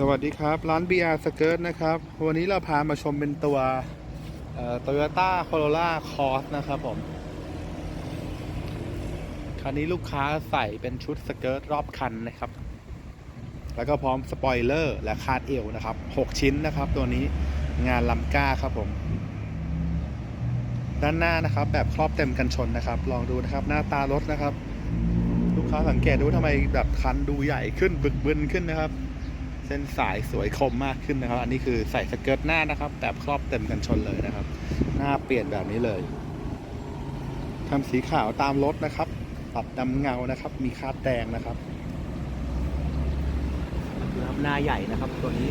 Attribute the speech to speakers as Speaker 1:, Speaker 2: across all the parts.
Speaker 1: สวัสดีครับ ร้าน BR Skirt นะครับ วันนี้เราพามาชมเป็นตัวโตโยต้าโคโรล่าคอสนะครับผม คันนี้ลูกค้าใส่เป็นชุดสเกิร์ตรอบคันนะครับ แล้วก็พร้อมสปอยเลอร์และคาดเอวนะครับ 6 ชิ้นนะครับ ตัวนี้งานลำก้าครับผม ด้านหน้านะครับ แบบครอบเต็มกันชนนะครับ ลองดูนะครับ หน้าตารถนะครับ ลูกค้าสังเกตดูทำไมแบบคันดูใหญ่ขึ้นบึกบึนขึ้นนะครับ เส้นสายสวยคมมากขึ้นนะครับ อันนี้คือใส่สเกิร์ตหน้านะครับแบบครอบเต็มกันชนเลยนะครับ หน้าเปลี่ยนแบบนี้เลยทำสีขาวตามรถนะครับตัดดำเงานะครับ มีคาดแดงนะครับนะครับหน้าใหญ่นะครับตัวนี้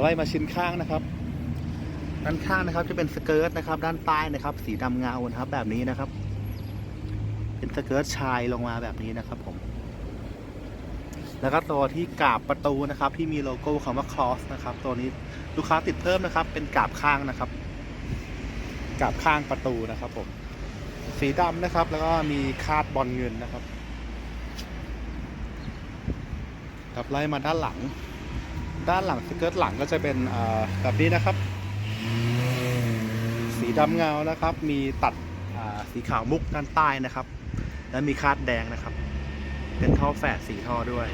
Speaker 1: ไล่มาชิ้นข้างนะครับ ด้านข้างนะครับจะเป็นสเกิร์ตนะครับ ด้านใต้นะครับ สีดำเงานะครับแบบนี้นะครับ เป็นสเกิร์ตชายลงมาแบบนี้นะครับผม แล้วก็ตัวที่กาบประตูนะครับ ที่มีโลโก้คำว่า cross นะครับ ตัวนี้ลูกค้าติดเพิ่มนะครับ เป็นกาบข้างนะครับ กาบข้างประตูนะครับผม สีดำนะครับ แล้วก็มีคาดบอลเงินนะครับครับไล่มาด้านหลัง ด้านหลังสเกิร์ตหลังก็จะเป็นแบบนี้นะครับ สีดำเงานะครับ มีตัดสีขาวมุกด้านใต้นะครับ และมีคาดแดงนะครับ เป็นท่อแฝดสีท่อด้วย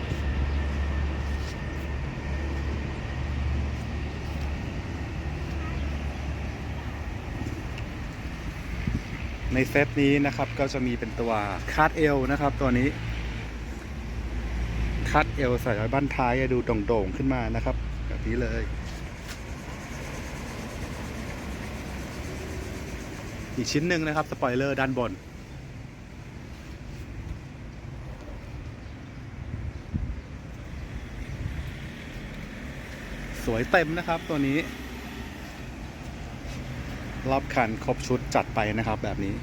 Speaker 1: ในเซตนี้นะครับก็จะมีเป็นตัวคาดเอวนะครับ ตัวนี้คาดเอวใส่ไว้บ้านท้ายจะดูโด่งๆขึ้นมานะครับ แบบนี้เลยอีกชิ้นหนึ่งนะครับ สปอยเลอร์ด้านบน สวยเต็มนะครับตัวนี้ รอบคันครบชุดจัดไปนะครับแบบนี้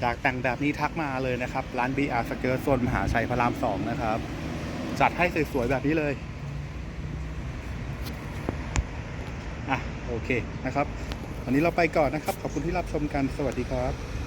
Speaker 1: อยากแต่งแบบนี้ทักมาเลยนะครับ ร้าน BR สเกิร์ตโซนมหาชัยพระรามสองนะครับ จัดให้สวยๆแบบนี้เลยอะโอเคนะครับ วันนี้เราไปก่อนนะครับ ขอบคุณที่รับชมกัน สวัสดีครับ